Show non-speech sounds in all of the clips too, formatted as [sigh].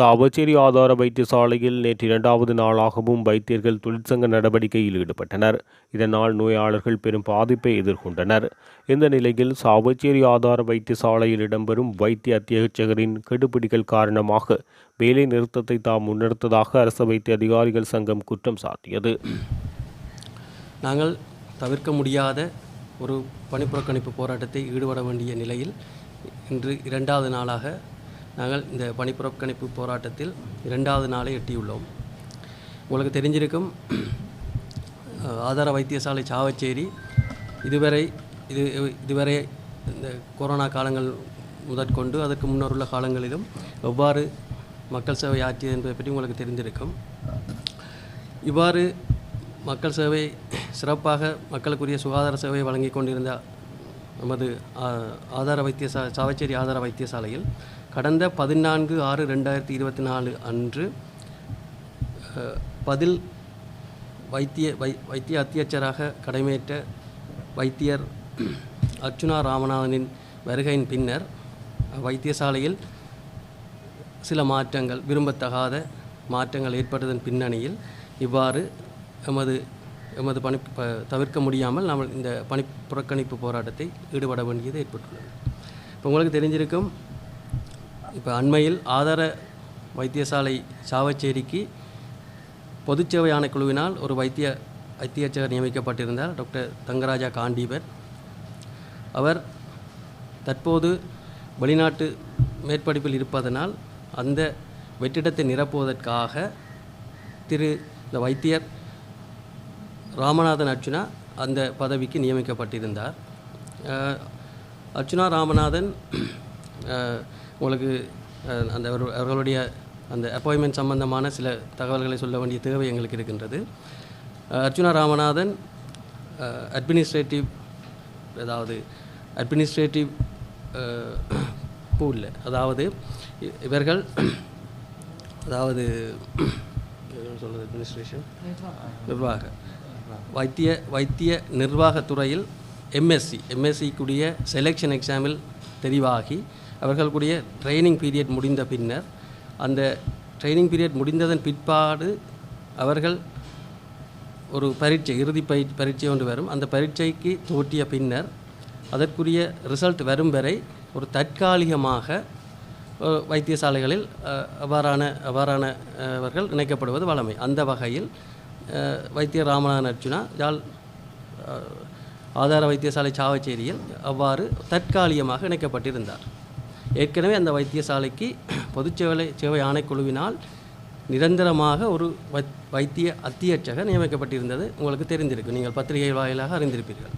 சாவச்சேரி ஆதார வைத்தியசாலையில் நேற்று இரண்டாவது நாளாகவும் வைத்தியர்கள் தொழிற்சங்க நடவடிக்கையில் ஈடுபட்டனர். இதனால் நோயாளர்கள் பெரும் பாதிப்பை எதிர்கொண்டனர். இந்த நிலையில் சாவச்சேரி ஆதார வைத்தியசாலையில் இடம்பெறும் வைத்திய அத்தியட்சகரின் கெடுபிடிகள் காரணமாக வேலை நிறுத்தத்தை தாம் முன்னெடுத்ததாக அரசு வைத்திய அதிகாரிகள் சங்கம் குற்றம் சாட்டியது. நாங்கள் தவிர்க்க முடியாத ஒரு பணிப்புறக்கணிப்பு போராட்டத்தை ஈடுபட வேண்டிய நிலையில் இன்று இரண்டாவது நாளாக நாங்கள் இந்த பணிப்புறக்கணிப்பு போராட்டத்தில் இரண்டாவது நாளை எட்டியுள்ளோம். உங்களுக்கு தெரிஞ்சிருக்கும் ஆதார வைத்தியசாலை சாவச்சேரி இதுவரை இது இதுவரை இந்த கொரோனா காலங்கள் முதற்கொண்டு அதற்கு முன்னர் உள்ள காலங்களிலும் எவ்வாறு மக்கள் சேவை ஆற்றியது என்பதை பற்றி உங்களுக்கு தெரிந்திருக்கும் இவ்வாறு மக்கள் சேவை சிறப்பாக மக்களுக்குரிய சுகாதார சேவை வழங்கி கொண்டிருந்த நமது ஆ, ஆதார வைத்தியசா சாவச்சேரி ஆதார வைத்தியசாலையில் கடந்த பதினான்கு ஆறு ரெண்டாயிரத்தி இருபத்தி நாலு அன்று பதில் வைத்திய வை வைத்திய அத்தியட்சராக கடமையேற்ற வைத்தியர் அர்ச்சுனா ராமநாதனின் வருகையின் பின்னர் வைத்தியசாலையில் சில மாற்றங்கள் விரும்பத்தகாத மாற்றங்கள் ஏற்பட்டதன் பின்னணியில் இவ்வாறு எமது எமது பணி தவிர்க்க முடியாமல் நாம் இந்த பணி புறக்கணிப்பு போராட்டத்தை ஈடுபட வேண்டியது ஏற்பட்டுள்ளது. இப்போ உங்களுக்கு தெரிஞ்சிருக்கும் இப்போ அண்மையில் ஆதார வைத்தியசாலை சாவச்சேரிக்கு பொதுச்சேவை ஆணைக்குழுவினால் ஒரு வைத்திய வைத்தியர்ச்சகர் நியமிக்கப்பட்டிருந்தார் டாக்டர் தங்கராஜா காண்டீபர். அவர் தற்போது வெளிநாட்டு மேற்படிப்பில் இருப்பதனால் அந்த வெற்றிடத்தை நிரப்புவதற்காக திரு இந்த வைத்தியர் ராமநாதன் அர்ச்சுனா அந்த பதவிக்கு நியமிக்கப்பட்டிருந்தார். அர்ச்சுனா ராமநாதன் உங்களுக்கு அந்த அவர்- அவர்களுடைய அந்த அப்பாயின்மெண்ட் சம்பந்தமான சில தகவல்களை சொல்ல வேண்டிய தேவை எங்களுக்கு இருக்கின்றது. அர்ஜுனா அர்ச்சுனா ராமநாதன் அட்மினிஸ்ட்ரேட்டிவ் அதாவது அட்மினிஸ்ட்ரேட்டிவ் பூலில் அதாவது இவர்கள் அதாவது சொல்கிறது அட்மினிஸ்ட்ரேஷன் நிர்வாக. வைத்திய வைத்திய நிர்வாகத்துறையில் எம்எஸ்சி எம்எஸ்சிக்குரிய செலெக்ஷன் எக்ஸாமில் தெரிவாகி அவர்களுடைய ட்ரைனிங் பீரியட் முடிந்த பின்னர் அந்த ட்ரைனிங் பீரியட் முடிந்ததன் பிற்பாடு அவர்கள் ஒரு பரீட்சை இறுதி பயிற் பரீட்சை ஒன்று வரும். அந்த பரீட்சைக்கு தோற்றிய பின்னர் அதற்குரிய ரிசல்ட் வரும் வரை ஒரு தற்காலிகமாக வைத்தியசாலைகளில் அவ்வாறான அவ்வாறான அவர்கள் இணைக்கப்படுவது வழமை. அந்த வகையில் வைத்திய வைத்தியர் ராமநாதன் அர்ஜுனா யாழ் ஆதார வைத்தியசாலை சாவச்சேரியில் அவ்வாறு தற்காலிகமாக இணைக்கப்பட்டிருந்தார். ஏற்கனவே அந்த வைத்தியசாலைக்கு பொதுச்சேவை சேவை ஆணைக்குழுவினால் நிரந்தரமாக ஒரு வைத்திய அத்தியட்சகர் நியமிக்கப்பட்டிருந்தது. உங்களுக்கு தெரிந்திருக்கும். நீங்கள் பத்திரிகை வாயிலாக அறிந்திருப்பீர்கள்.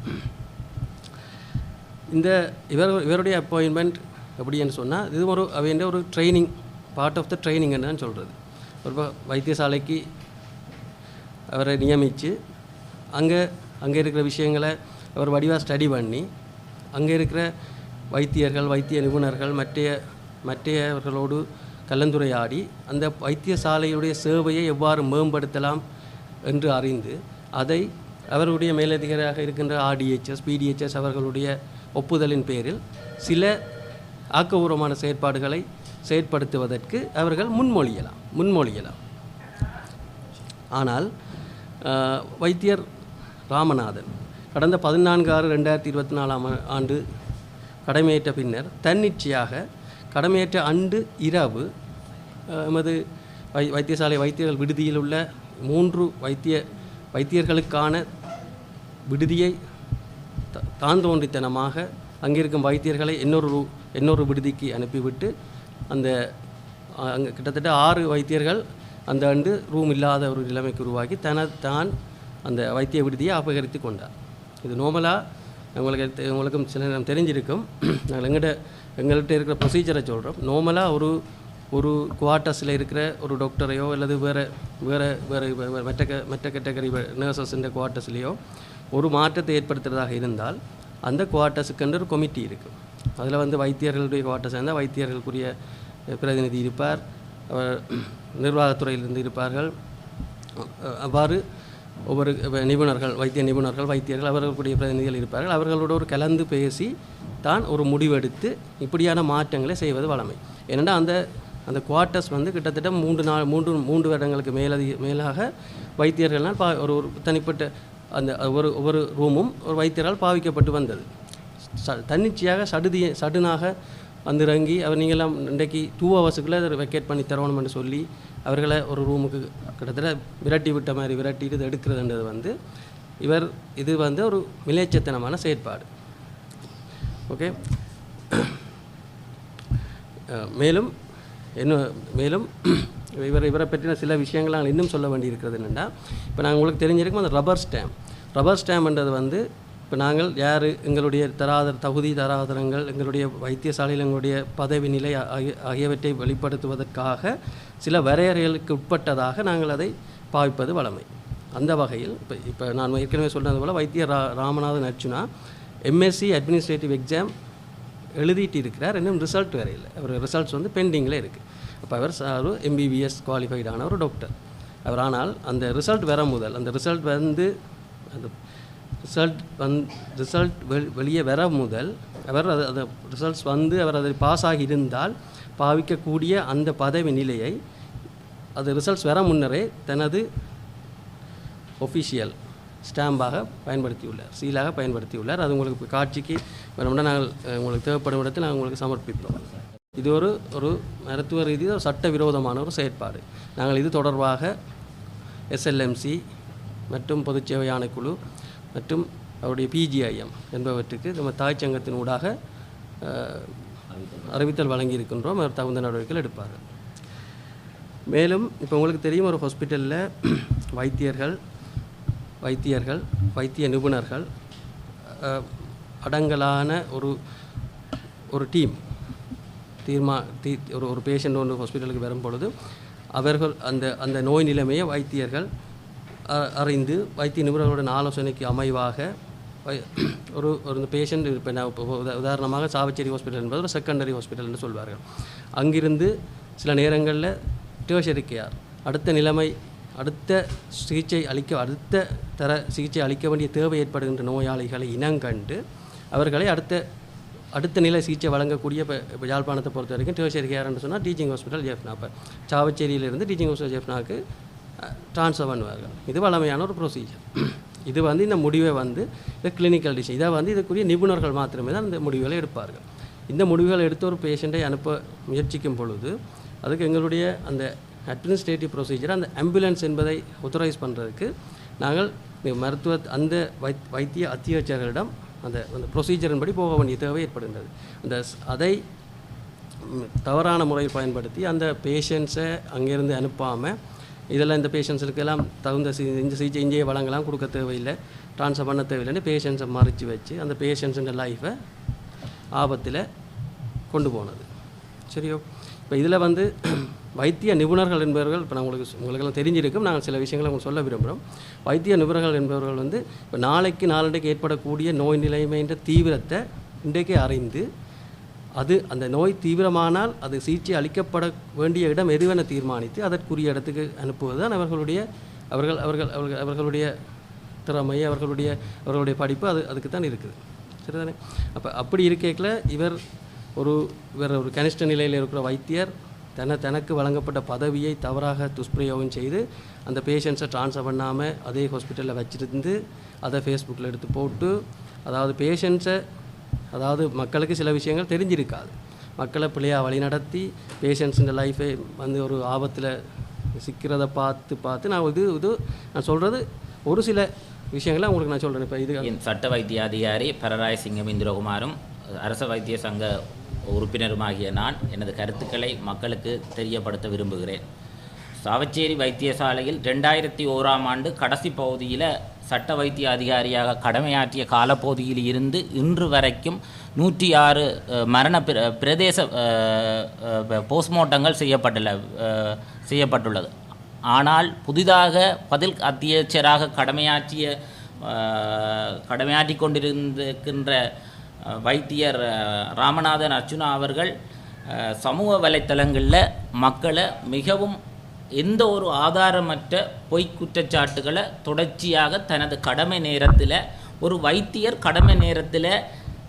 இந்த இவர் இவருடைய அப்பாயின்மெண்ட் எப்படின்னு சொன்னால் இது ஒரு அவைன்ற ஒரு training part of the training தான் சொல்கிறது ஒரு வைத்தியசாலைக்கு அவரை நியமித்து அங்கே அங்கே இருக்கிற விஷயங்களை அவர் வடிவாக ஸ்டடி பண்ணி அங்கே இருக்கிற வைத்தியர்கள் வைத்திய நிபுணர்கள் மற்றைய மற்றையவர்களோடு கலந்துரையாடி அந்த வைத்தியசாலையுடைய சேவையை எவ்வாறு மேம்படுத்தலாம் என்று அறிந்து அதை அவருடைய மேலதிகாரியாக இருக்கின்ற ஆர்டிஹெச்எஸ் பிடிஹெச்எஸ் அவர்களுடைய ஒப்புதலின் பேரில் சில ஆக்கபூர்வமான செயற்பாடுகளை செயற்படுத்துவதற்கு அவர்கள் முன்மொழியலாம் முன்மொழியலாம். ஆனால் வைத்தியர் ராமநாதன் கடந்த பதினான்கு ஆறு ரெண்டாயிரத்தி இருபத்தி நாலாம் ஆண்டு கடமையேற்ற பின்னர் தன்னிச்சையாக கடமையேற்ற அன்று இரவு எமது வை வைத்தியசாலை வைத்தியர்கள் விடுதியில் உள்ள மூன்று வைத்திய வைத்தியர்களுக்கான விடுதியை த- தான் தோன்றித்தனமாக அங்கிருக்கும் வைத்தியர்களை இன்னொரு இன்னொரு விடுதிக்கு அனுப்பிவிட்டு அந்த அங்கே கிட்டத்தட்ட ஆறு வைத்தியர்கள் அந்த ஆண்டு ரூம் இல்லாத ஒரு நிலைமைக்கு உருவாக்கி தன தான் அந்த வைத்திய விடுதியை அபகரித்து கொண்டார். இது நோமலாக உங்களுக்கு உங்களுக்கும் சில நேரம் தெரிஞ்சிருக்கும். நாங்கள் எங்கிட்ட எங்கள்கிட்ட இருக்கிற ப்ரொசீஜரை சொல்கிறோம் நார்மலாக ஒரு ஒரு குவார்ட்டர்ஸில் இருக்கிற ஒரு டாக்டரையோ அல்லது வேறு வேறு வேறு மற்ற க- மற்ற கேட்டகரி நர்சஸ்ன்ற குவார்ட்டர்ஸ்லேயோ ஒரு மாற்றத்தை ஏற்படுத்துகிறதாக இருந்தால் அந்த குவார்ட்டர்ஸுக்குன்ற ஒரு கமிட்டி இருக்குது அதில் வந்து வைத்தியர்களுடைய குவார்ட்டர்ஸ் இருந்தால் வைத்தியர்களுக்குரிய பிரதிநிதி இருப்பார். அவர் நிர்வாகத்துறையிலிருந்து இருப்பார்கள். அவ்வாறு ஒவ்வொரு நிபுணர்கள் வைத்திய நிபுணர்கள் வைத்தியர்கள் அவர்களுடைய பிரதிநிதிகள் இருப்பார்கள். அவர்களோடு ஒரு கலந்து பேசி தான் ஒரு முடிவெடுத்து இப்படியான மாற்றங்களை செய்வது வழமை. ஏனென்றால் அந்த அந்த குவார்ட்டர்ஸ் வந்து கிட்டத்தட்ட மூன்று நாள் மூன்று மூன்று வருடங்களுக்கு மேலதி மேலாக வைத்தியர்களால் பா ஒரு ஒரு தனிப்பட்ட அந்த ஒரு ஒவ்வொரு ரூமும் ஒரு வைத்தியரால் பாவிக்கப்பட்டு வந்தது. ச தன்னிச்சையாக சடுதி சடுனாக வந்திறங்கி அவர் நீங்களாம் இன்றைக்கு டூ ஹவர்ஸுக்குள்ளே அதை வெக்கேட் பண்ணி தரணும்னு சொல்லி அவர்களை ஒரு ரூமுக்கு கிட்டத்தட்ட விரட்டி விட்ட மாதிரி விரட்டிட்டு இது எடுக்கிறதுன்றது வந்து இவர் இது வந்து ஒரு மிலேச்சத்தனமான செயற்பாடு. ஓகே மேலும் என்ன மேலும் இவர் இவரை பற்றின சில விஷயங்கள் நாங்கள் இன்னும் சொல்ல வேண்டியிருக்கிறது என்னென்னா இப்போ நாங்கள் உங்களுக்கு தெரிஞ்சிருக்கோம் அந்த ரப்பர் ஸ்டாம்ப் ரப்பர் ஸ்டாம்ப்ன்றது வந்து இப்போ நாங்கள் யார்? எங்களுடைய தராதர தகுதி தராதரங்கள் எங்களுடைய வைத்தியசாலையில் எங்களுடைய பதவி நிலை ஆகியவற்றை வெளிப்படுத்துவதற்காக சில வரையறைகளுக்கு உட்பட்டதாக நாங்கள் அதை பாவிப்பது வழமை. அந்த வகையில் இப்போ இப்போ நான் ஏற்கனவே சொன்னது போல் வைத்திய ரா Ramanathan Archchuna MSc administrative exam எழுதிட்டு இருக்கிறார் இன்னும் ரிசல்ட் வேற இல்லை. அவர் ரிசல்ட்ஸ் வந்து பெண்டிங்கில் இருக்குது அப்போ அவர் சார் ஒரு எம்பிபிஎஸ் குவாலிஃபைடான ஒரு டாக்டர் அவர் ஆனால் அந்த ரிசல்ட் வர முதல் அந்த ரிசல்ட் வந்து அந்த ரிசல்ட் வந் ரிசல்ட் வெளியே வர முதல் அவர் அது அந்த ரிசல்ட்ஸ் வந்து அவர் அதில் பாஸ் ஆகி இருந்தால் பாவிக்கக்கூடிய அந்த பதவி நிலையை அது ரிசல்ட்ஸ் வர முன்னரே தனது ஒஃபிஷியல் ஸ்டாம்பாக பயன்படுத்தியுள்ளார் சீலாக பயன்படுத்தியுள்ளார். அது உங்களுக்கு காட்சிக்கு வேணும்னா நாங்கள் உங்களுக்கு தேவைப்படும் இடத்தில் நாங்கள் உங்களுக்கு சமர்ப்பிப்போம். இது ஒரு ஒரு மருத்துவ ரீதியில் ஒரு சட்டவிரோதமான ஒரு செயற்பாடு. நாங்கள் இது தொடர்பாக எஸ்எல்எம்சி மற்றும் பொதுச்சேவை ஆணைக்குழு மற்றும் அவருடைய பிஜிஐஎம் என்பவற்றுக்கு நம்ம தாய் சங்கத்தின் ஊடாக அறிவித்தல் வழங்கியிருக்கின்றோம். அவர் தகுந்த நடவடிக்கைகள் எடுப்பார்கள் மேலும் இப்போ உங்களுக்கு தெரியும் ஒரு ஹாஸ்பிட்டலில் வைத்தியர்கள் வைத்தியர்கள் வைத்திய நிபுணர்கள் அடங்கலான ஒரு ஒரு டீம் தீர்மா தீ ஒரு ஒரு பேஷண்ட் ஒன்று ஹாஸ்பிட்டலுக்கு வரும் பொழுது அவர்கள் அந்த அந்த நோய் நிலைமையை வைத்தியர்கள் அறிந்து வைத்திய நிபுணர்களுடன் ஆலோசனைக்கு அமைவாக ஒரு ஒரு இந்த பேஷண்ட் இப்போ நான் இப்போ உதாரணமாக சாவச்சேரி ஹாஸ்பிட்டல் என்பது ஒரு செகண்டரி ஹாஸ்பிட்டல் என்று சொல்வார்கள். அங்கிருந்து சில நேரங்களில் டேர்ஷரி கேர் அடுத்த நிலைமை அடுத்த சிகிச்சை அளிக்க அடுத்த தர சிகிச்சை அளிக்க வேண்டிய தேவை ஏற்படுகின்ற நோயாளிகளை இனங்கண்டு அவர்களை அடுத்த அடுத்த நிலை சிகிச்சை வழங்கக்கூடிய இப்போ இப்போ யாழ்ப்பாணத்தை பொறுத்த வரைக்கும் டேர்ஷரி கேர்ன்னு சொன்னால் டீச்சிங் ஹாஸ்பிட்டல் ஜெஃப்னா இப்போ சாவச்சேரியிலிருந்து டீச்சிங் ஹாஸ்பிட்டல் ஜெஃப்னாக்கு ட்ரான்ஸ்ஃபர் பண்ணுவார்கள். இது வளமையான ஒரு ப்ரொசீஜர் இது வந்து இந்த முடிவை வந்து இந்த கிளினிக்கல் டிசைன் இதை வந்து இதுக்குரிய நிபுணர்கள் மாத்திரமே தான் இந்த முடிவுகளை எடுப்பார்கள். இந்த முடிவுகளை எடுத்து ஒரு பேஷண்ட்டை அனுப்ப முயற்சிக்கும் பொழுது அதுக்கு எங்களுடைய அந்த அட்மினிஸ்ட்ரேட்டிவ் ப்ரொசீஜர் அந்த ஆம்புலன்ஸ் என்பதை ஒத்தரைஸ் பண்ணுறதுக்கு நாங்கள் மருத்துவ அந்த வை வைத்திய அத்தியட்சர்களிடம் அந்த அந்த ப்ரொசீஜரின் படி போக வேண்டிய தேவை ஏற்படுகின்றது. அந்த அதை தவறான முறையில் பயன்படுத்தி அந்த பேஷண்ட்ஸை அங்கேருந்து அனுப்பாமல் இதெல்லாம் இந்த பேஷண்ட்ஸுக்கெல்லாம் தகுந்த சி இந்த சிகிச்சை இங்கேயே வழங்கலாம் கொடுக்க தேவையில்லை. ட்ரான்ஸ்ஃபர் பண்ண தேவையில்லைன்னு பேஷண்ட்ஸை மறைச்சி வச்சு அந்த பேஷண்ட்ஸுங்க லைஃப்பை ஆபத்தில் கொண்டு போனது. சரியோ? இப்போ இதில் வந்து [clears throat] வைத்திய நிபுணர்கள் என்பவர்கள் இப்போ நான் உங்களுக்கு உங்களுக்கெல்லாம் தெரிஞ்சிருக்கும். நாங்கள் சில விஷயங்களை உங்களுக்கு சொல்ல விரும்புகிறோம் வைத்திய நிபுணர்கள் என்பவர்கள் வந்து இப்போ நாளைக்கு நாளடைக்கு ஏற்படக்கூடிய நோய் நிலைமைன்ற தீவிரத்தை இன்றைக்கே அறிந்து அது அந்த நோய் தீவிரமானால் அது சிகிச்சை அளிக்கப்பட வேண்டிய இடம் எதுவென தீர்மானித்து அதற்குரிய இடத்துக்கு அனுப்புவதுதான் அவர்களுடைய அவர்கள் அவர்கள் அவர்கள் அவர்களுடைய திறமை அவர்களுடைய அவர்களுடைய படிப்பு அது அதுக்கு தான் இருக்குது. சரிதானே? அப்போ அப்படி இருக்கையில் இவர் ஒரு இவர் ஒரு கனிஷ்ட நிலையில் இருக்கிற வைத்தியர் தன தனக்கு வழங்கப்பட்ட பதவியை தவறாக துஷ்பிரயோகம் செய்து அந்த பேஷண்ட்ஸை ட்ரான்ஸ்ஃபர் பண்ணாமல் அதே ஹாஸ்பிட்டலில் வச்சுருந்து அதை ஃபேஸ்புக்கில் எடுத்து போட்டு அதாவது பேஷண்ட்ஸை அதாவது மக்களுக்கு சில விஷயங்கள் தெரிஞ்சிருக்காது. மக்களை பிள்ளையாக வழிநடத்தி பேஷண்ட்ஸுன்ற லைஃபை வந்து ஒரு ஆபத்தில் சிக்கிறத பார்த்து பார்த்து நான் இது இது நான் சொல்கிறது ஒரு சில விஷயங்களை உங்களுக்கு நான் சொல்கிறேன் இப்போ இது என் சட்ட வைத்திய அதிகாரி பரராய் சிங்கம் இந்திரகுமாரும் அரச வைத்திய சங்க உறுப்பினருமாகிய நான் எனது கருத்துக்களை மக்களுக்கு தெரியப்படுத்த விரும்புகிறேன். சாவச்சேரி வைத்தியசாலையில் ரெண்டாயிரத்தி ஓராம் ஆண்டு கடைசி பகுதியில் சட்ட வைத்திய அதிகாரியாக கடமையாற்றிய காலப்பகுதியில் இருந்து இன்று வரைக்கும் நூற்றி ஆறு மரண பிர பிரதேச போஸ்ட்மார்ட்டங்கள் செய்யப்பட்டுள்ள செய்யப்பட்டுள்ளது. ஆனால் புதிதாக பதில் அத்தியட்சராக கடமையாற்றிய கடமையாற்றி கொண்டிருந்திருக்கின்ற வைத்தியர் ராமநாதன் அர்ச்சுனா அவர்கள் சமூக வலைத்தளங்களில் மக்களை மிகவும் எந்த ஒரு ஆதாரமற்ற பொய் குற்றச்சாட்டுகளை தொடர்ச்சியாக தனது கடமை நேரத்தில் ஒரு வைத்தியர் கடமை நேரத்தில்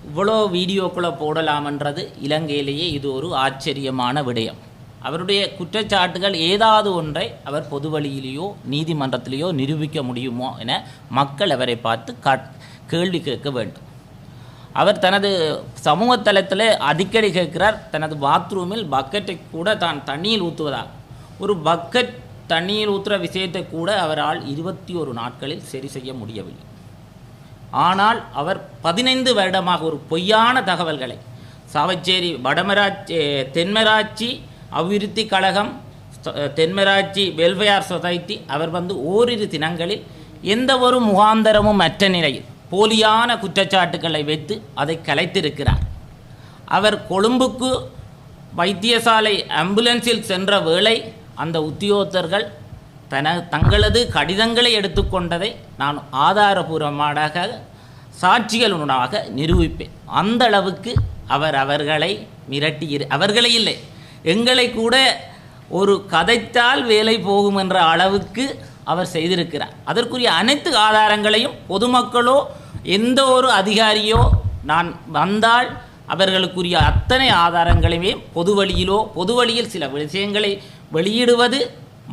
இவ்வளோ வீடியோக்களை போடலாமன்றது இலங்கையிலேயே இது ஒரு ஆச்சரியமான விடயம். அவருடைய குற்றச்சாட்டுகள் ஏதாவது ஒன்றை அவர் பொது வழியிலேயோ நீதிமன்றத்திலேயோ நிரூபிக்க முடியுமோ என மக்கள் அவரை பார்த்து காட் கேள்வி கேட்க வேண்டும். அவர் தனது சமூக தளத்தில் அடிக்கடி கேட்கிறார் தனது பாத்ரூமில் பக்கெட்டை கூட தான் தண்ணியில் ஊற்றுவதா ஒரு பக்கெட் தண்ணீர் ஊற்றுற விஷயத்தை கூட அவரால் இருபத்தி ஒரு நாட்களில் சரி செய்ய முடியவில்லை. ஆனால் அவர் பதினைந்து வருடமாக ஒரு பொய்யான தகவல்களை சாவச்சேரி வடமராட்சி தென்மராட்சி அபிவிருத்தி கழகம் தென்மராட்சி வெல்ஃபேர் சொசைட்டி அவர் வந்து ஓரிரு தினங்களில் எந்த ஒரு முகாந்தரமும் அற்ற நிலையில் போலியான குற்றச்சாட்டுக்களை வைத்து அதை கலைத்திருக்கிறார். அவர் கொழும்புக்கு வைத்தியசாலை ஆம்புலன்ஸில் சென்ற வேளை அந்த உத்தியோகத்தர்கள் தன தங்களது கடிதங்களை எடுத்துக்கொண்டதை நான் ஆதாரபூர்வமாக சாட்சிகளுடனாக நிரூபிப்பேன். அந்த அளவுக்கு அவர் அவர்களை மிரட்டி அவர்களை இல்லை எங்களை கூட ஒரு கதைத்தால் வேலை போகும் என்ற அளவுக்கு அவர் செய்திருக்கிறார். அதற்குரிய அனைத்து ஆதாரங்களையும் பொதுமக்களோ எந்த ஒரு அதிகாரியோ நான் வந்தால் அவர்களுக்குரிய அத்தனை ஆதாரங்களையுமே பொது வழியிலோ பொது வழியில் சில விஷயங்களை வெளியிடுவது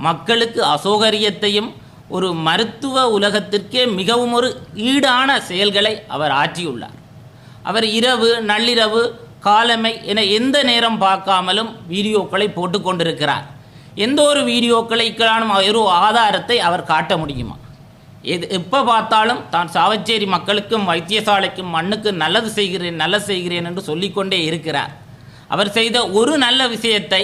மக்களுக்கு அசௌகரியத்தையும் ஒரு மருத்துவ உலகத்திற்கே மிகவும் ஒரு ஈடான செயல்களை அவர் ஆற்றியுள்ளார். அவர் இரவு நள்ளிரவு காலமை என எந்த நேரம் பார்க்காமலும் வீடியோக்களை போட்டு கொண்டிருக்கிறார். எந்த ஒரு வீடியோக்களுக்கான ஒரு ஆதாரத்தை அவர் காட்ட முடியுமா? எது எப்போ பார்த்தாலும் தான் சாவச்சேரி மக்களுக்கும் வைத்தியசாலைக்கும் மண்ணுக்கு நல்லது செய்கிறேன் நல்லது செய்கிறேன் என்று சொல்லிக்கொண்டே இருக்கிறார். அவர் செய்த ஒரு நல்ல விஷயத்தை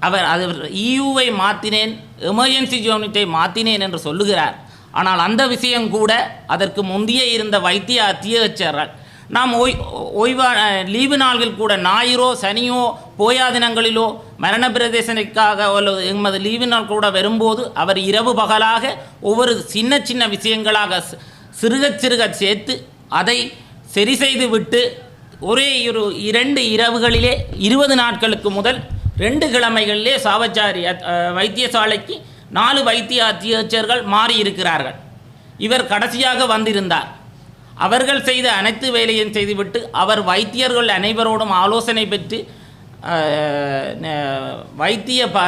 அவர் அது e இயூவை மாற்றினேன் எமர்ஜென்சி யூனிட்டை மாற்றினேன் என்று சொல்லுகிறார். ஆனால் அந்த விஷயம் கூட அதற்கு முந்தைய இருந்த வைத்திய அத்தியட்சர்கள் நாம் ஓய் ஓய்வா லீவு நாள்கள் கூட ஞாயிறோ சனியோ போயா தினங்களிலோ மரண பிரதேசனைக்காக அல்லது எமது லீவு நாள் கூட வரும்போது அவர் இரவு பகலாக ஒவ்வொரு சின்ன சின்ன விஷயங்களாக சிறுக சிறுகச் சேர்த்து அதை சரி செய்து விட்டு ஒரே ஒரு இரண்டு இரவுகளிலே இருபது நாட்களுக்கு முதல் ரெண்டு கிழமைகளிலே சாவச்சாரி வைத்தியசாலைக்கு நாலு வைத்திய அத்தியட்சர்கள் மாறி இருக்கிறார்கள் இவர் கடைசியாக வந்திருந்தார். அவர்கள் செய்த அனைத்து வேலையும் செய்துவிட்டு அவர் வைத்தியர்கள் அனைவரோடும் ஆலோசனை பெற்று வைத்திய ப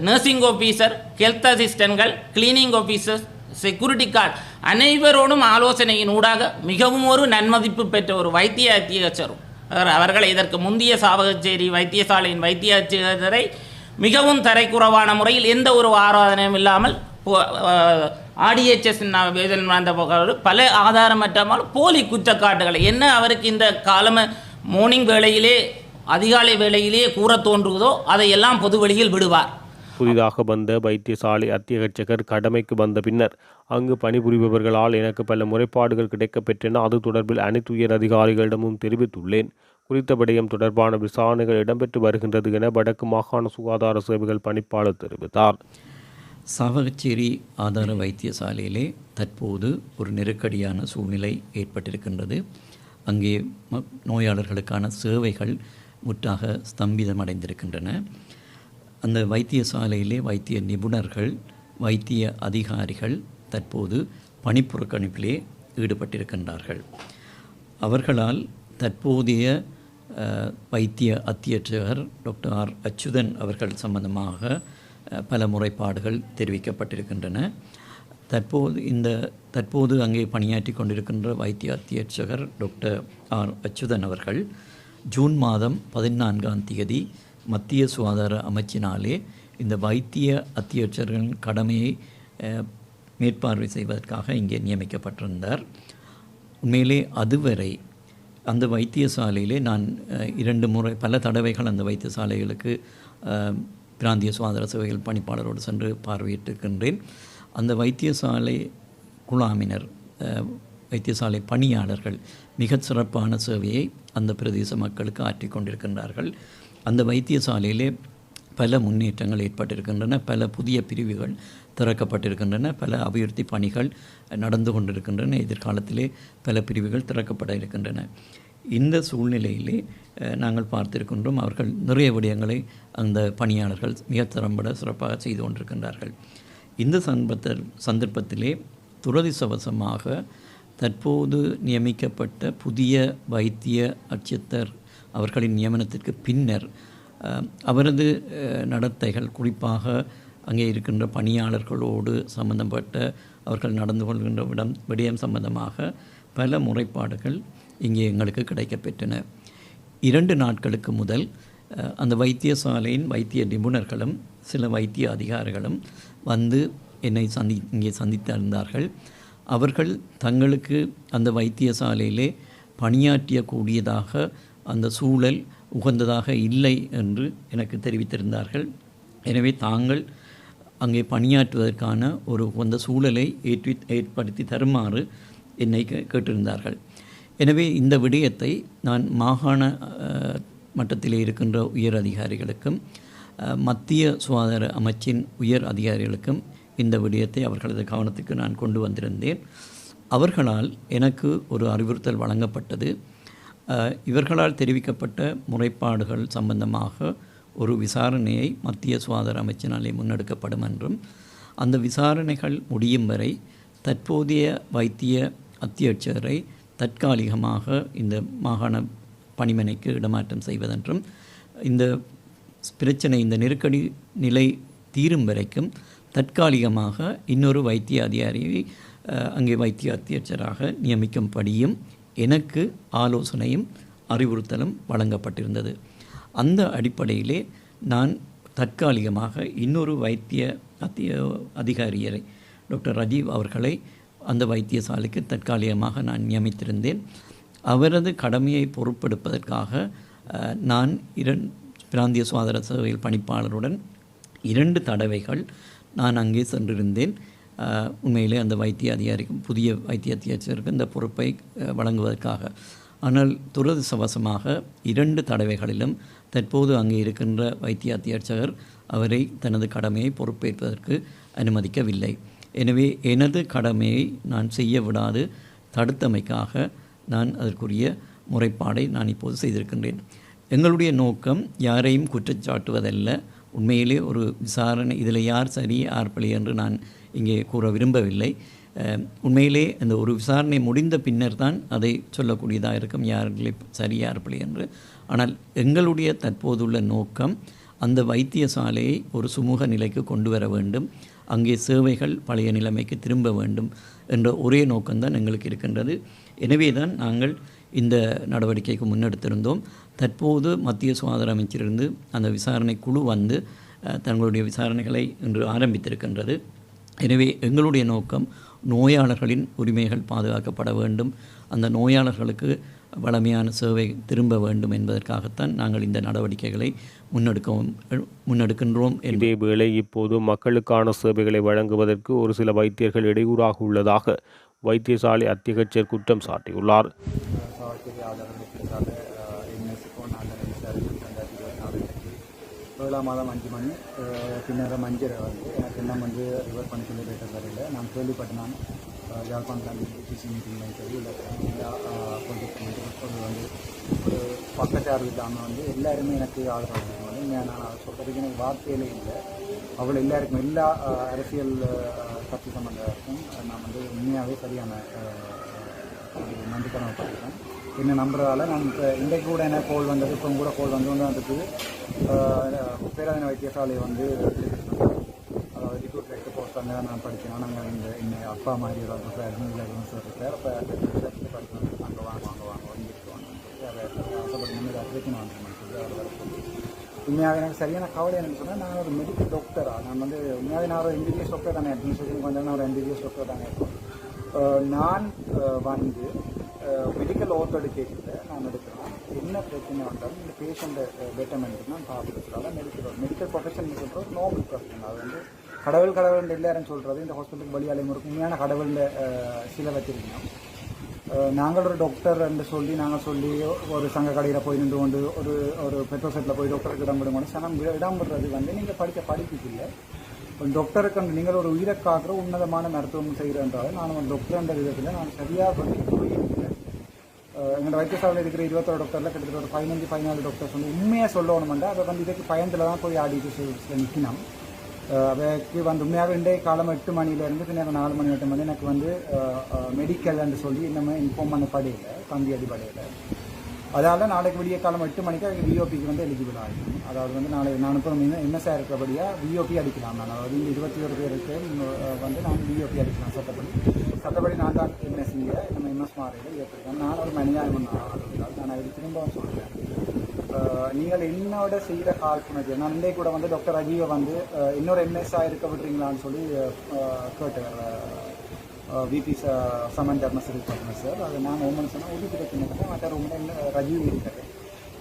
நர்சிங் ஆஃபீஸர் ஹெல்த் அசிஸ்டன்ட்கள் கிளீனிங் ஆஃபீஸர் செக்யூரிட்டி கார்டு அனைவரோடும் ஆலோசனையின் ஊடாக மிகவும் ஒரு நன்மதிப்பு பெற்ற ஒரு வைத்திய அத்தியட்சரும் அவர்களை இதற்கு முந்தைய சாவகச்சேரி வைத்தியசாலையின் வைத்திய மிகவும் தரைக்குறவான முறையில் எந்த ஒரு ஆராதனையும் இல்லாமல் ஆடிஎச்எஸ் வந்த பல ஆதாரமற்றாமல் போலி குற்றச்சாட்டுகளை. என்ன அவருக்கு இந்த காலம மார்னிங் வேளையிலே அதிகாலை வேளையிலே கூற தோன்றுவதோ அதையெல்லாம் பொது வெளியில் விடுவார். புதிதாக வந்த வைத்தியசாலை அத்தியகட்சகர் கடமைக்கு வந்த பின்னர் அங்கு பணிபுரிபவர்களால் எனக்கு பல முறைப்பாடுகள் கிடைக்கப்பெற்றன. அது தொடர்பில் அனைத்து உயர் அதிகாரிகளிடமும் தெரிவித்துள்ளேன். குறித்த விடயம் தொடர்பான விசாரணைகள் இடம்பெற்று வருகின்றது என வடக்கு மாகாண சுகாதார சேவைகள் பணிப்பாளர் தெரிவித்தார். சாவகச்சேரி ஆதார வைத்தியசாலையிலே தற்போது ஒரு நெருக்கடியான சூழ்நிலை ஏற்பட்டிருக்கின்றது. அங்கே நோயாளர்களுக்கான சேவைகள் முற்றாக ஸ்தம்பிதமடைந்திருக்கின்றன. அந்த வைத்தியசாலையிலே வைத்திய நிபுணர்கள் வைத்திய அதிகாரிகள் தற்போது பணிப்புறக்கணிப்பிலே ஈடுபட்டிருக்கின்றார்கள். அவர்களால் தற்போதைய வைத்திய அத்தியட்சகர் டாக்டர் ஆர். அச்சுதன் அவர்கள் சம்பந்தமாக பல முறைப்பாடுகள் தெரிவிக்கப்பட்டிருக்கின்றன. தற்போது இந்த தற்போது அங்கே பணியாற்றி கொண்டிருக்கின்ற வைத்திய அத்தியட்சகர் டாக்டர் ஆர். அச்சுதன் அவர்கள் ஜூன் மாதம் பதினான்காம் தேதி மத்திய சுகாதார அமைச்சினாலே இந்த வைத்திய அத்தியட்சர்களின் கடமையை மேற்பார்வை செய்வதற்காக இங்கே நியமிக்கப்பட்டிருந்தார். உண்மையிலே அதுவரை அந்த வைத்தியசாலையிலே நான் இரண்டு முறை பல தடவைகள் அந்த வைத்தியசாலைகளுக்கு பிராந்திய சுகாதார சேவைகள் பணிப்பாளரோடு சென்று பார்வையிட்டிருக்கின்றேன். அந்த வைத்தியசாலை குழாமினர் வைத்தியசாலை பணியாளர்கள் மிகச் சிறப்பான சேவையை அந்த பிரதேச மக்களுக்கு ஆற்றிக்கொண்டிருக்கின்றார்கள் அந்த வைத்தியசாலையிலே பல முன்னேற்றங்கள் ஏற்பட்டிருக்கின்றன பல புதிய பிரிவுகள் திறக்கப்பட்டிருக்கின்றன பல அபிவிருத்தி பணிகள் நடந்து கொண்டிருக்கின்றன. எதிர்காலத்திலே பல பிரிவுகள் திறக்கப்பட இருக்கின்றன. இந்த சூழ்நிலையிலே நாங்கள் பார்த்திருக்கின்றோம் அவர்கள் நிறைய விடயங்களை அந்த பணியாளர்கள் மிக திறம்பட சிறப்பாக செய்து கொண்டிருக்கின்றார்கள். இந்த சந்தர்ப்ப சந்தர்ப்பத்திலே துரதிசவசமாக தற்போது நியமிக்கப்பட்ட புதிய வைத்திய அட்சியத்தர் அவர்களின் நியமனத்திற்கு பின்னர் அவரது நடத்தைகள் குறிப்பாக அங்கே இருக்கின்ற பணியாளர்களோடு சம்பந்தப்பட்ட அவர்கள் நடந்து கொள்கின்ற விடம் விடயம் சம்பந்தமாக பல முறைப்பாடுகள் இங்கே எங்களுக்கு கிடைக்கப்பெற்றன இரண்டு நாட்களுக்கு முதல் அந்த வைத்தியசாலையின் வைத்திய நிபுணர்களும் சில வைத்திய அதிகாரிகளும் வந்து என்னை சந்தி இங்கே சந்தித்திருந்தார்கள் அவர்கள் தங்களுக்கு அந்த வைத்தியசாலையிலே பணியாற்றிய கூடியதாக அந்த சூழல் உகந்ததாக இல்லை என்று எனக்கு தெரிவித்திருந்தார்கள். எனவே தாங்கள் அங்கே பணியாற்றுவதற்கான ஒரு உகந்த சூழலை ஏற்றி ஏற்படுத்தி தருமாறு என்னை கே- கேட்டிருந்தார்கள். எனவே இந்த விடயத்தை நான் மாகாண மட்டத்தில் மட்டத்திலே இருக்கின்ற உயர் அதிகாரிகளுக்கும் மத்திய சுகாதார அமைச்சின் உயர் அதிகாரிகளுக்கும் இந்த விடயத்தை அவர்களது கவனத்துக்கு நான் கொண்டு வந்திருந்தேன். அவர்களால் எனக்கு ஒரு அறிவுறுத்தல் வழங்கப்பட்டது. இவர்களால் தெரிவிக்கப்பட்ட முறைப்பாடுகள் சம்பந்தமாக ஒரு விசாரணையை மத்திய சுகாதார அமைச்சினாலே முன்னெடுக்கப்படும் என்றும் அந்த விசாரணைகள் முடியும் வரை தற்போதைய வைத்திய அத்தியட்சரை தற்காலிகமாக இந்த மாகாண பணிமனைக்கு இடமாற்றம் செய்வதென்றும் இந்த பிரச்சனை இந்த நெருக்கடி நிலை தீரும் வரைக்கும் தற்காலிகமாக இன்னொரு வைத்திய அதிகாரியை அங்கே வைத்திய அத்தியட்சராக நியமிக்கும்படியும் எனக்கு ஆலோசனையும் அறிவுறுத்தலும் வழங்கப்பட்டிருந்தது. அந்த அடிப்படையிலே நான் தற்காலிகமாக இன்னொரு வைத்திய அத்திய அதிகாரியரை டாக்டர் ரஜீவ் அவர்களை அந்த வைத்தியசாலைக்கு தற்காலிகமாக நான் நியமித்திருந்தேன். அவரது கடமையை பொறுப்பெடுப்பதற்காக நான் இரண் பிராந்திய சுகாதார சேவையில் பணிப்பாளருடன் இரண்டு தடவைகள் நான் அங்கே சென்றிருந்தேன். உண்மையிலே அந்த வைத்திய அதிகாரிக்கும் புதிய வைத்திய அத்தியட்சருக்கு இந்த பொறுப்பை வழங்குவதற்காக. ஆனால் துரதிசவசமாக இரண்டு தடவைகளிலும் தற்போது அங்கே இருக்கின்ற வைத்திய அத்தியாட்சகர் அவரை தனது கடமையை பொறுப்பேற்பதற்கு அனுமதிக்கவில்லை. எனவே எனது கடமையை நான் செய்ய விடாது தடுத்தமைக்காக நான் அதற்குரிய முறைப்பாடை நான் இப்போது செய்திருக்கின்றேன். எங்களுடைய நோக்கம் யாரையும் குற்றச்சாட்டுவதல்ல. உண்மையிலே ஒரு விசாரணை இதில் யார் சரி யார் பிழை என்று நான் இங்கே கூற விரும்பவில்லை. உண்மையிலே அந்த ஒரு விசாரணை முடிந்த பின்னர் தான் அதை சொல்லக்கூடியதாக இருக்கும். யார்களே சரி இருப்பில்லை என்று. ஆனால் எங்களுடைய தற்போதுள்ள நோக்கம் அந்த வைத்தியசாலையை ஒரு சுமூக நிலைக்கு கொண்டு வர வேண்டும். அங்கே சேவைகள் பழைய நிலைமைக்கு திரும்ப வேண்டும் என்ற ஒரே நோக்கம்தான் எங்களுக்கு இருக்கின்றது. எனவே தான் நாங்கள் இந்த நடவடிக்கைக்கு முன்னெடுத்திருந்தோம். தற்போது மத்திய சுகாதார அமைச்சிலிருந்து அந்த விசாரணை குழு வந்து தங்களுடைய விசாரணைகளை இன்று ஆரம்பித்திருக்கின்றது. எனவே எங்களுடைய நோக்கம் நோயாளர்களின் உரிமைகள் பாதுகாக்கப்பட வேண்டும். அந்த நோயாளர்களுக்கு வளமையான சேவை திரும்ப வேண்டும் என்பதற்காகத்தான் நாங்கள் இந்த நடவடிக்கைகளை முன்னெடுக்கவும் முன்னெடுக்கின்றோம் என்பது இதேவேளை இப்போது மக்களுக்கான சேவைகளை வழங்குவதற்கு ஒரு சில வைத்தியர்கள் இடையூறாக உள்ளதாக வைத்தியசாலை அத்திகச்சர் குற்றம் சாட்டியுள்ளார் சாவச்சேரி ஆதாரம் வைத்தியசாலை என்எஸ்க்கோ நாங்கள் ரெண்டாயிரத்தி இருபத்தி நாலு ஏழாம் மாதம் அஞ்சு மணி அஹ், பின்னர் மஞ்சள் வந்து எனக்கு இன்னும் வந்து ரிவர் பண்ணி சொல்லி போயிட்ட சரியில்லை நான் கேள்விப்பட்டேன். நான் யாழ்ப்பாணத்தில் டிசி மீட்டிங் சரி இல்லை கொஞ்சம் வந்து ஒரு பக்கச்சார்பு இல்லாமல் வந்து எல்லாருமே எனக்கு ஆதரவு வந்து நான் அதை சொல்கிறதுக்கு எனக்கு வார்த்தையிலே இல்லை. அவ்வளோ எல்லாருக்கும் எல்லா அரசியல் அஹ், கட்சி சம்பந்தருக்கும் நான் வந்து உண்மையாகவே சரியான அஹ், ஒரு என்ன நம்புறதால நான் இப்போ இன்றைக்கு கூட என்ன கோல் வந்தது இப்போ கூட கோல் வந்து வந்து வந்துருக்குது. பேராதன வைத்தியசாலை வந்து அதாவது ரிக்ரூட் போஸ்ட் அங்கே தான் நான் படித்தேன் நாங்கள் இந்த என்ன அப்பா மாதிரி ஒரு ப்ரொஃபஸர் அட்மினில் சார் இருக்கார் அப்போ படிக்கணும் அங்கே வாங்க வாங்க வாங்க வந்துட்டு அதை ஆசைப்பட்டு நம்ம அதை வாங்க. உண்மையாக எனக்கு சரியான கவலை எனக்கு சொன்னால் நான் ஒரு மெடிக்கல் டாக்டரா நான் வந்து உண்மையாக நான் ஒரு எம்பிபிஎஸ் டாக்டர் தானே அட்மினிஸ்ட்ரேஷன் கொஞ்சம் நான் ஒரு எம்பிபிஎஸ் டாக்டர் தானே நான் வந்து மெடிக்கல் ஓத்தோடு நான் எடுக்கிறேன். என்ன பிரச்சனை வந்தாலும் இந்த பேஷண்ட்டை பெட்டர்மெண்ட் நான் பார்த்துக்கிறதால மெடிக்கல் மெடிக்கல் ப்ரொஃபஷன் சொல்கிறது நோபல் ப்ரொஃபஷன் அது வந்து கடவுள் கடவுள் இல்லைன்னு சொல்கிறது இந்த ஹாஸ்பிட்டலுக்கு வழியாலையும் இருக்கும் உண்மையான கடவுளில் சில வச்சிருக்கோம். நாங்கள் ஒரு டாக்டர் என்று சொல்லி நாங்கள் சொல்லி ஒரு சங்க கடையில் போய் நின்று கொண்டு ஒரு ஒரு பெட்ரோல் செட்டில் போய் டாக்டருக்கு இடம் விடுங்க சனம் இடம் விடுறது வந்து நீங்கள் படிக்க படிப்புக்கு இல்லை. ஒரு டாக்டருக்கு அந்த நீங்கள் ஒரு உயிரை காக்கிற உன்னதமான மருத்துவம் செய்கிறன்றால் நான் ஒரு டாக்டர் என்ற விதத்தில் நான் சரியாக பண்ணி போய் எங்களோட வைத்தியசாலையில் இருக்கிற இருபத்தோரு டாக்டரில் கிட்டத்தட்ட ஒரு பதினஞ்சு பதினாலு டாக்டர்ஸ் வந்து உண்மையாக சொல்லணுமெண்டா அதை வந்து இதுக்கு பயந்தில் தான் போய் ஆடிட்டு நிற்கணும் அவைக்கு வந்து உண்மையாக இன்றைய காலம் எட்டு மணிலேருந்து பின்னர் நாலு மணி எட்டு மணி எனக்கு வந்து மெடிக்கல் என்று சொல்லி இன்னமும் இன்ஃபார்ம் பண்ண படையில தம்பி அடிப்படையில் அதால் நாளைக்கு விடிய காலம் எட்டு மணிக்கு அதுக்கு விஓபிக்கு வந்து எலிஜிபிள் ஆகிடும் அதாவது வந்து நாளை நான் இப்போ எம்எஸ்ஆர் இருக்கிறபடியாக விஓபி அடிக்கலாம் நான். அதாவது இருபத்தி ஒரு பேருக்கு வந்து நான் விஓபி அடிக்கலாம் சட்டப்படி. சட்டப்படி நான் தான் எம்எஸ்சியை நம்ம எம்எஸ் மாறையில் ஏற்றிருக்கேன் நான் ஒரு மனிதாயம் நான் இது திரும்பவும் சொல்கிறேன் நீங்கள் என்னோட செய்கிற காழ்ப்புணர்ச்சி நான் இன்றைக்கு கூட வந்து டாக்டர் அஜீவை வந்து இன்னொரு எம்எஸ்ஸாக இருக்க விட்றீங்களான்னு சொல்லி கேட்டேன் விபி சமன் தர்மசரி பண்ணேன் சார். அது நான் ஓமன் சொன்னால் ஒரு பிரச்சனை மற்ற ரொம்ப ரஜீவ் இருக்காரு.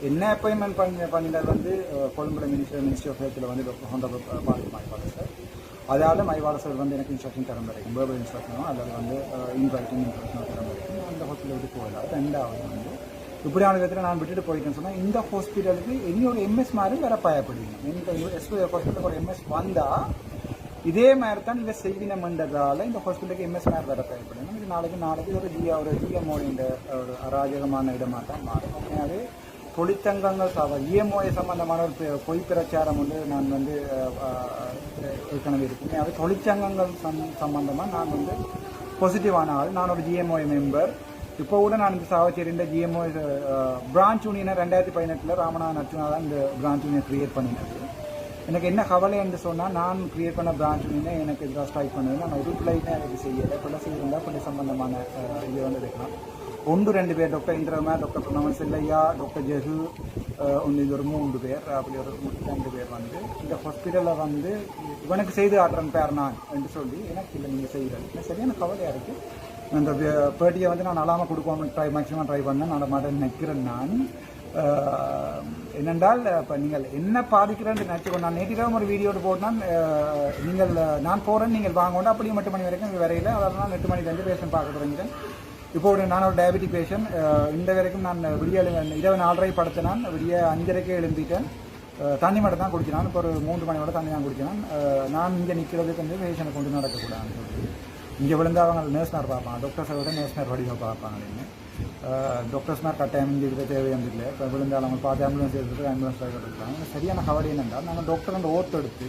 என்ன அப்பாயின்மெண்ட் பண்ணி பண்ணினது வந்து கொழும்புல மினிஸ்டர் மினிஸ்ட்ரி ஆஃப் ஹெல்த்தில் வந்து டாக்டர் ஹோண்டபிள் பாலிக் மாய்வாளர் சார். அதால் மைவாளர் சார் வந்து எனக்கு இன்ஸ்ட்ரக்ஷன் தரம் வரைக்கும் வேர்பல் இன்ஸ்ட்ரக்ஷனோ அல்லது வந்து இன்வைட்டிங் இன்ஸ்ட்ரக்ஷனோ தரம் வரைக்கும் அந்த ஹாஸ்பிட்டலுக்கு போகலாம். ரெண்டாவது வந்து இப்படியான விதத்தில் நான் விட்டுட்டு போயிட்டேன்னு சொன்னால் இந்த ஹாஸ்பிட்டலுக்கு என்னோட எம்எஸ் மாதிரி வேற பயப்படுவீங்க இந்த எஸ்பி ஹாஸ்பிட்டலுக்கு ஒரு எம்எஸ் வந்தால் இதே மாதிரி தான் இதை செய்வினம்ன்றதால இந்த ஹாஸ்பிட்டலுக்கு எம்எஸ் மாதிரி வேற பயப்படுவீங்க இது நாளைக்கு நாளைக்கு ஒரு ஜியா ஒரு ஜிஎம்ஓட ஒரு அராஜகமான இடமாக தான் மாறும். அது தொழிற்சங்கங்கள் சாவ இஎம்ஓஏ சம்பந்தமான ஒரு பொய் பிரச்சாரம் வந்து நான் வந்து ஏற்கனவே இருக்கேன். அது தொழிற்சங்கங்கள் சம் சம்பந்தமாக நான் வந்து பாசிட்டிவான ஆள். நான் ஒரு ஜிஎம்ஓஏ மெம்பர் இப்போ கூட நான் இந்த சாவச்சேரியின் ஜிஎம்ஓ பிரான்ச் யூனியனை ரெண்டாயிரத்தி பதினெட்டில் ராமநாதன் அர்ச்சனா தான் இந்த பிரான்ச் யூனியன் கிரியேட் பண்ணினது. எனக்கு என்ன கவலை என்று சொன்னால் நான் கிரியேட் பண்ண பிரான்ச் யூனியனை எனக்கு இதாக ஸ்ட்ரைக் பண்ணது நான் ஒரு பிள்ளைன்னு எனக்கு செய்யலை. பிள்ளை செய்யிருந்தால் பிள்ளை சம்பந்தமான இது வந்து இருக்கலாம். ஒன்று ரெண்டு பேர் doctor Indrama doctor Pranavan Chelliah doctor Jegu ஒன்று இது ஒரு மூன்று பேர். அப்படி ஒரு ரெண்டு பேர் வந்து இந்த ஹாஸ்பிட்டலில் வந்து இவனுக்கு செய்து ஆட்டுறன் பேர் நான் என்று சொல்லி எனக்கு இல்லை நீங்கள் செய்கிறது சரியான கவலையாக இருக்குது அந்த பேட்டியை வந்து நான் அழாமல் கொடுக்காமல் ட்ரை மேக்ஸிமம் ட்ரை பண்ணேன். நான் மாட்டேன் நிற்கிறேன் நான். என்னென்றால் இப்போ நீங்கள் என்ன பாதிக்கிறேன்னு நினச்சிக்கோ நான் நேற்றிடம் ஒரு வீடியோடு போட்டால் நீங்கள் நான் போகிறேன் நீங்கள் வாங்கணும் அப்படியே எட்டு மணி வரைக்கும் வரையில். அதனால் நான் எட்டு மணிலேருந்து வந்து பேஷண்ட் பார்க்க தொடங்கிட்டேன். இப்போ ஒரு நான் ஒரு டயபெட்டிக் பேஷண்ட் இந்த வரைக்கும் நான் விடிய இரவு நாலரை படுத்து நான் விடிய அஞ்சரைக்கே எழுந்திட்டேன் தண்ணி மட்டும் தான் குடிக்கிறான். இப்போ ஒரு மூன்று மணியோட தண்ணி தான் குடிக்கிறான். நான் இங்கே நிற்கிறதுக்கு வந்து பேஷண்ட்டை கொண்டு நடக்கக்கூடாதுன்னு சொல்லி இங்கே விழுந்தா அவங்க நேஷ்னர் பார்ப்பாங்க. டாக்டர்ஸை விட நர்ஸ்மார் வடிவாக பார்ப்பாங்க அப்படின்னு. கட்டாயம் இங்கே இருக்க தேவையான இல்லை. இப்போ விழுந்தால் அவங்க பார்த்து ஆம்புலன்ஸ் எடுத்துட்டு ஆம்புலன்ஸ் டிரைவர் இருக்காங்க. சரியான கவலை என்னென்றால் நாங்கள் டாக்டர் அந்த ஓத்து எடுத்து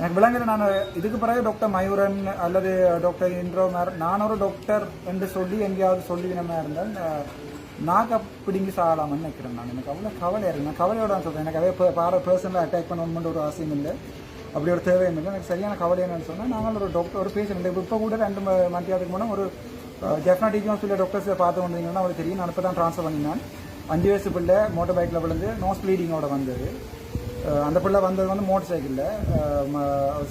எனக்கு விளங்குது நான் இதுக்கு பிறகு டாக்டர் மயூரன் அல்லது டாக்டர் இன்ட்ரோ மேர் நான் ஒரு டாக்டர் என்று சொல்லி எங்கேயாவது சொல்லி இருந்தால் அஹ், நாக்க பிடிங்கி சாகலாம்னு நினைக்கிறேன் நான். எனக்கு அவ்வளோ கவலையாக இருக்கு. நான் கவலையோட நான் சொல்கிறேன் எனக்கு அதே பார பர்சனலாக அட்டாக் பண்ணணும்னு ஒரு அவசியம் இல்லை. அப்படி ஒரு தேவையும் இல்லை. எனக்கு சரியான கவலை என்னன்னு சொன்னால் நாங்கள் ஒரு டாக்டர் ஒரு பேஷண்ட் இப்போ கூட ரெண்டு மந்தியாவதுக்கு மத்தியானத்துக்கு முன்னே ஒரு ஜெஃப்னா சொல்லி டாக்டர்ஸை பார்த்து வந்தீங்கன்னா அவளுக்கு தெரியும். நான் இப்போ தான் ட்ரான்ஸ்ஃபர் பண்ணினேன். அஞ்சு வயசு பிள்ளை மோட்டர் பைக்கில் விழுந்து நோஸ் ப்ளீடிங்கோட வந்தது. அந்த பிள்ளை வந்தது வந்து மோட்டர் சைக்கிளில்.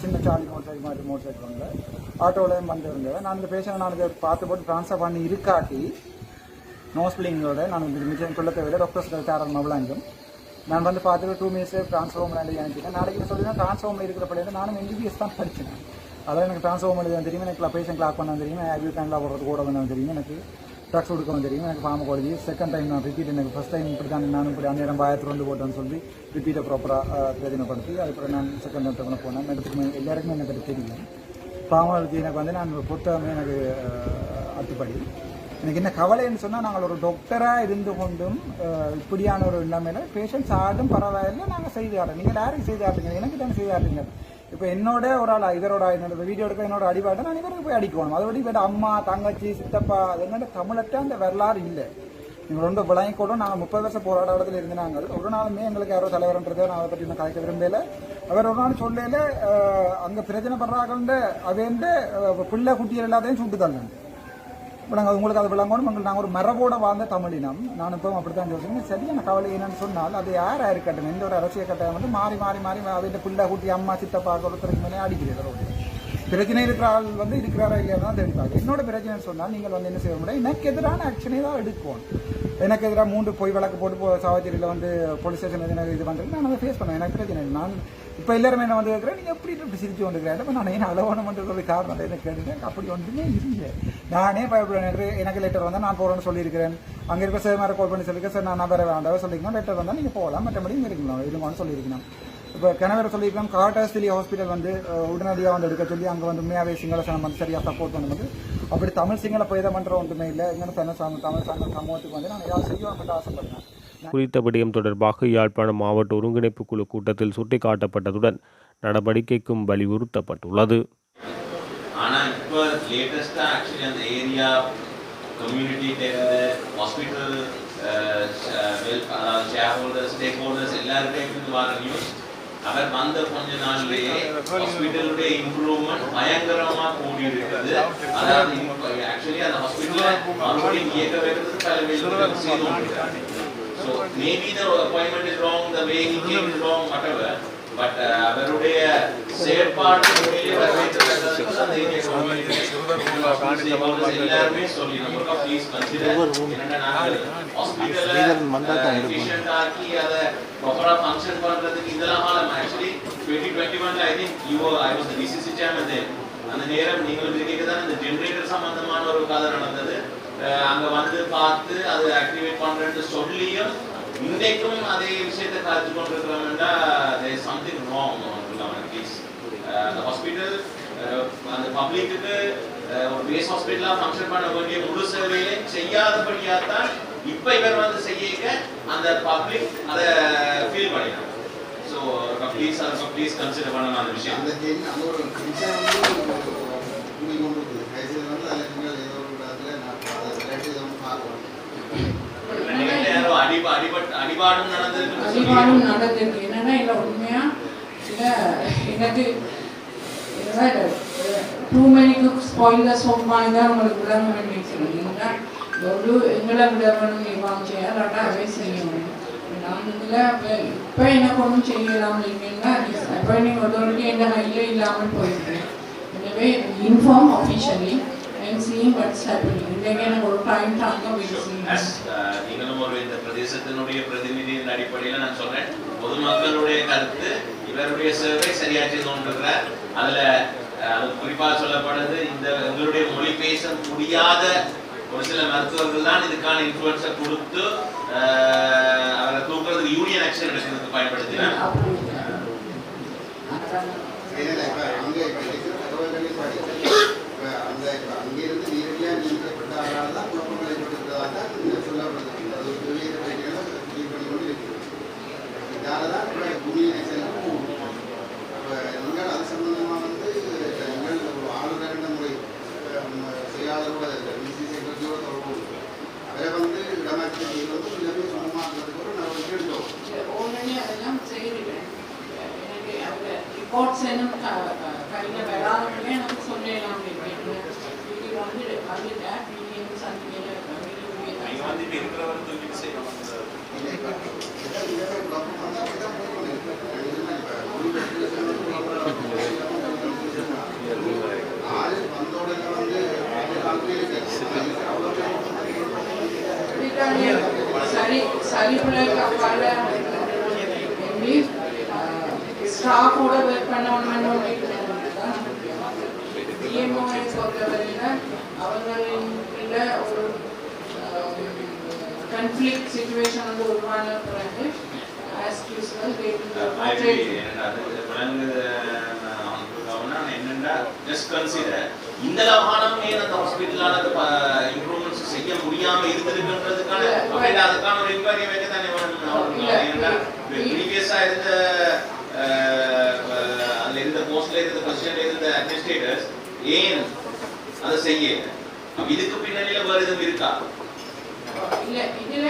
சின்ன சாலி மோட்டர் சைக்கிள் மாதிரி மோட்டர் சைக்கிள் வந்து ஆட்டோவிலையும் வந்திருந்தேன் நான் இந்த பேஷண்ட் நான் இதை பார்த்து போட்டு ட்ரான்ஸ்ஃபர் பண்ணி இருக்காட்டி நோஸ் பிளிங்கோட நான் இந்த மிச்சம் சொல்ல தேவையில்லை டாக்டர்ஸ் தேரம் மவளாங்கும் நான் வந்து பார்த்துட்டு டூ மினிட்ஸ் ட்ரான்ஸ்ஃபார்ம் அனுப்பிட்டேன். நாளைக்கு சொல்லி தான் ட்ரான்ஸ்ஃபார்மில் இருக்கிற பிள்ளைங்க நானும் எம்பிபிஎஸ் தான் படித்தேன் அதான் எனக்கு ட்ரான்ஸ்ஃபார்ம் எழுத தெரியும்? எனக்கு பேஷண்ட் கிளாக் பண்ண தெரியும்? ஆக்டிவ் கேன்லாம் போடுறது கூட பண்ண தெரியும்? எனக்கு ட்ரக்ஸ் கொடுக்கவும் தெரியும்? எனக்கு ஃபார்மகாலஜி செகண்ட் டைம் நான் ரிப்பீட் எனக்கு ஃபஸ்ட் டைம் இப்படி தான் நானும் இப்படி அந்நேரம் ஆயிரத்தி ரெண்டு போட்டேன்னு சொல்லி ரிப்பீட்டை ப்ராப்பராக பிரதினப்படுத்தி அதுக்கப்புறம் நான் செகண்ட் டைம் தவணை போனேன் மெடிசின் எல்லாருக்குமே எனக்கு அது தெரியும். ஃபார்மாலஜி எனக்கு வந்து நான் புத்தகமே எனக்கு அத்துப்படி. எனக்கு என்ன கவலைன்னு சொன்னால் நாங்கள் ஒரு டாக்டராக இருந்து கொண்டும் இப்படியான ஒரு நிலைமையில பேஷண்ட்ஸ் ஆடும் பரவாயில்லை நாங்கள் செய்து ஆடுறோம் நீங்கள் யாரையும் செய்து ஆடுறீங்க எனக்கு தானே செய்து ஆடுறீங்க இப்போ என்னோட ஒரு ஆள் இதரோட என்னோட வீடியோ எடுக்க என்னோட அடிபாட்டை நான் இவருக்கு போய் அடிக்கணும் அதோட இப்போ அம்மா தங்கச்சி சித்தப்பா அது என்னோட தமிழற்ற அந்த வரலாறு இல்லை. நீங்கள் ரொம்ப விளங்கிக்கூட நாங்கள் முப்பது வருஷம் போராட்டத்தில் இருந்து நாங்கள் ஒரு நாளுமே எங்களுக்கு யாரோ தலைவர்ன்றதை நான் அதை பற்றி நான் கலைக்க விரும்பல. அவர் ஒரு நாள் சொல்லல அங்கே பிரச்சனை படுறாங்கன்ற அவன் பிள்ளை குட்டிகள் எல்லாத்தையும் சுட்டு தள்ளுங்க இப்போ நாங்கள் உங்களுக்கு அது விளங்கணும். எங்களுக்கு நாங்கள் ஒரு மரபோட வாழ்ந்த தமிழினம். நான் இப்போ அப்படித்தான் சொல்றேன். சரியான கவலை என்னன்னு சொன்னால் அது யாராக இருக்கட்டும் எந்த ஒரு அரசியல் கட்டாயம் வந்து மாறி மாறி மாறி அதை பிள்ளை கூட்டி அம்மா சித்தப்பா ஒருத்தருக்கு மேலே அடிக்கிறது பிரச்சனை இருக்கிற ஆள் வந்து இருக்கிறாரா இல்லையா தான் தெரிவிப்பாங்க என்னோட பிரச்சனை சொன்னால் நீங்கள் வந்து என்ன செய்ய முடியும்? எனக்கு எதிரான ஆக்ஷனை தான் எடுக்கும் எனக்கு எதிராக மூன்று பொய் வழக்கு போட்டு போ சாவச்சேரியில் வந்து போலீஸ் ஸ்டேஷன் எதுனா இது பண்ணுறது நான் அதை ஃபேஸ் பண்ணுவேன் எனக்கு பிரச்சனை இல்லை. நான் இப்போ எல்லாருமே என்ன வந்து இருக்கிறேன் நீங்கள் எப்படி இப்படி சிரிச்சு வந்துருக்கிறேன் இப்போ நான் என்ன பண்ணுறது காரணம் எனக்கு கேட்டுட்டேன் அப்படி ஒன்றுமே இல்லை. நானே பயப்படுவேன். எனக்கு எனக்கு லெட்டர் வந்தால் நான் போகிறேன்னு சொல்லியிருக்கிறேன். அங்கே இருக்க சார் மாதிரி கால் பண்ணி சொல்லியிருக்கேன். சார் நான் நம்பர் வேண்டாம் சொல்லியிருக்கேன். லெட்டர் வந்தால் நீங்கள் போகலாம். மற்றபடி இருக்கலாம். இருங்கன்னு சொல்லியிருக்கணும். இப்போ கிணவரை சொல்லியிருக்கலாம் காட்டாஸ்திலி ஹாஸ்பிட்டல் வந்து உடனடியாக வந்து எடுக்க சொல்லி அங்கே வந்து உண்மையாகவே சிங்கள சனம் வந்து சரியாக சப்போர்ட் பண்ணும்போது அப்படி தமிழ் சிங்கள பேதம் பண்ணுற ஒன்றுமே இல்லை. இங்கே தமிழ் சம தமிழ் சம சமூகத்துக்கு வந்து நான் ஏதாவது மட்டும் ஆசைப்படுறேன். குறித்த விடயம் தொடர்பாக யாழ்ப்பாணம் மாவட்ட ஒருங்கிணைப்பு குழு கூட்டத்தில் சுட்டிக்காட்டப்பட்டதுடன் நடவடிக்கைக்கும் வலியுறுத்தப்பட்டுள்ளது. ஆனால் இப்போ லேட்டஸ்ட்டாக ஆக்சுவலி அந்த ஏரியா இருந்து hospital share holders stack holders இருந்து வர நியூஸ் அவர் வந்த கொஞ்ச நாள்லயே ஹாஸ்பிட்டலுடைய இம்ப்ரூவ்மெண்ட் பயங்கரமா கூடி இருக்குது அதாவது ஆக்சுவலி அந்த ஹாஸ்பிட்டல மறுபடியும் இயக்க வைக்கிறது கொண்டிருக்காங்க. So maybe the appointment is wrong the way he came is wrong whatever. But அவருடைய செயற்பாடு உண்மையிலே வரவேற்கத்தக்கது. அந்த இந்திய government எல்லாருமே சொல்லி நம்ம ப்ளீஸ் கன்சிடர் என்னன்னா நாங்கள் ஹாஸ்பிட்டல்ல எஃபிஷியன்ட் ஆக்கி அதை ப்ராப்பரா ஃபங்க்ஷன் பண்றதுக்கு இதெல்லாம் காலம் ஆக்சுவலி டுவெண்ட்டி டுவெண்ட்டி ஒன்ல I think you I was DCC chairman அந்த நேரம் நீங்களும் இருக்கீங்க தான் இந்த ஜென்ரேட்டர் சம்பந்தமான ஒரு கதை நடந்தது. அங்க வந்து பார்த்து அது ஆக்டிவேட் பண்றேன்னு சொல்லியும் இன்றைக்கும் அதே விஷயத்தை காத்து கொண்டிருக்கிறோம்னா there is something wrong please அந்த ஹாஸ்பிட்டல் அந்த பப்ளிக்கு ஒரு பேஸ் ஹாஸ்பிட்டலா ஃபங்க்ஷன் பண்ண வேண்டிய முழு சேவையை செய்யாதபடியா தான் இப்ப இவர் வந்து செய்ய அந்த பப்ளிக் அதை ஃபீல் பண்ணினாங்க ஸோ ப்ளீஸ் அதை ப்ளீஸ் கன்சிடர் பண்ணணும் அந்த விஷயம். அந்த தேதி அந்த ஒரு விஷயம் வந்து கொண்டு இருக்குது கைசில் வந்து அதில் நீங்கள் ஏதோ ஒரு இடத்துல நான் வந்து அடிபாடும் நடந்திருக்கு. என்னன்னா இல்லை உண்மையா? இல்லை எனக்கு டூ மணிக்கு ஸ்பாயில் சொன்னாங்க தான் உங்களுக்கு இல்லைன்னா ஒரு எங்களை விட வேணும் இவாங்க செய்யலாட்டா அவே செய்யணும் நான் இதில் இப்போ இப்போ எனக்கு ஒன்றும் செய்யலாம் இல்லைன்னா அப்பாயிண்டிங் அத்தாரிட்டி என்ன கையில் இல்லாமல் போயிருக்கு எனவே inform officially I'm seeing what's happening இன்றைக்கு எனக்கு ஒரு டைம் தாங்க நீங்களும் ஒரு இந்த பிரதேசத்தினுடைய பிரதிநிதியின் அடிப்படையில் நான் சொல்றேன் பொதுமக்களுடைய கருத்து இவருடைய சேவை சரியா செய்து அதுல அது குறிப்பாக சொல்லப்படுது இந்த எங்களுடைய மொழி பேச முடியாத ஒரு சில மருத்துவர்கள் தான் இதுக்கான இன்ஃபுளுன்ஸை கொடுத்து அவரை தூக்குறதுக்கு யூனியன் ஆக்ஷன் எடுக்கிறதுக்கு பயன்படுத்தினார் அப்படி அதான் ஏன்னா இப்போ அது சம்பந்தம் இருக்கிற தகவல்களை படித்து இப்போ அந்த இப்போ அங்கிருந்து நேரடியாக நீக்கப்பட்ட ஆளால் தான் குழப்பங்கள் ஏற்பட்டிருக்கிறதாக தான் இந்த சொல்லப்படுது அது ஒரு பெரிய பிரச்சனைகளை முடிவு பண்ணி கொண்டு இருக்குது இதால தான் இப்போ யூனியன் செல்லும் போகும் அப்போ நீங்கள் அது சம்பந்தமாக வந்து நீங்கள் ஒரு ஆளுநர் முறை செய்யாத பிசி செக்ரட்டரியோட தொடர்பு கொண்டு அவரை வந்து இடமாற்றி வந்து எல்லாமே சுமமாக்குறதுக்கு ஒரு நடவடிக்கை எடுத்தோம் ஆல்ரெடி அதெல்லாம் செய்திருக்கேன் எனக்கு அந்த ரிப்போர்ட்ஸ் இன்னும் கையில் வராதவங்களே எனக்கு சொல்லலாம் இருக்கேன் இது வந்து வந்துட்டேன் பிடிஎம் நீங்க வந்து இப்ப இருக்கிறவரை தூக்கிட்டு செய்யணும் இல்லை, இப்ப இதை இதை குழப்பம் வந்தா இதான் போகணும். இதுனா இப்ப ஒரு ஆளு வந்த உடனே வந்து ஆளு ஆளுமே இருக்கு. அவ்வளவு சரி சரி அப்பால எப்படி ஸ்டாஃபோட ஒர்க் பண்ணணும் டிஎம்ஓவை பொறுத்தவரையில் அவர்களின் ஒரு சுச்சுவேஷன் வந்து உருவான பிறகு ஆஸ் யூஸ்வல் just consider, இந்த லவானம் ஏன் அந்த ப- improvements செய்ய முடியாம இருந்திருக்குன்றதுக்கான அப்படின்னா அதுக்கான ஒரு வேணும். அவங்களுக்கு. ஏன்னா, இப்ப previous ஆ இருந்த, அதுல இருந்த postல இருந்த positionல இருந்த administrators ஏன் அதை செய்ய இதுக்கு பின்னணியில வேற எதுவும் இருக்கா? இல்லை இதில்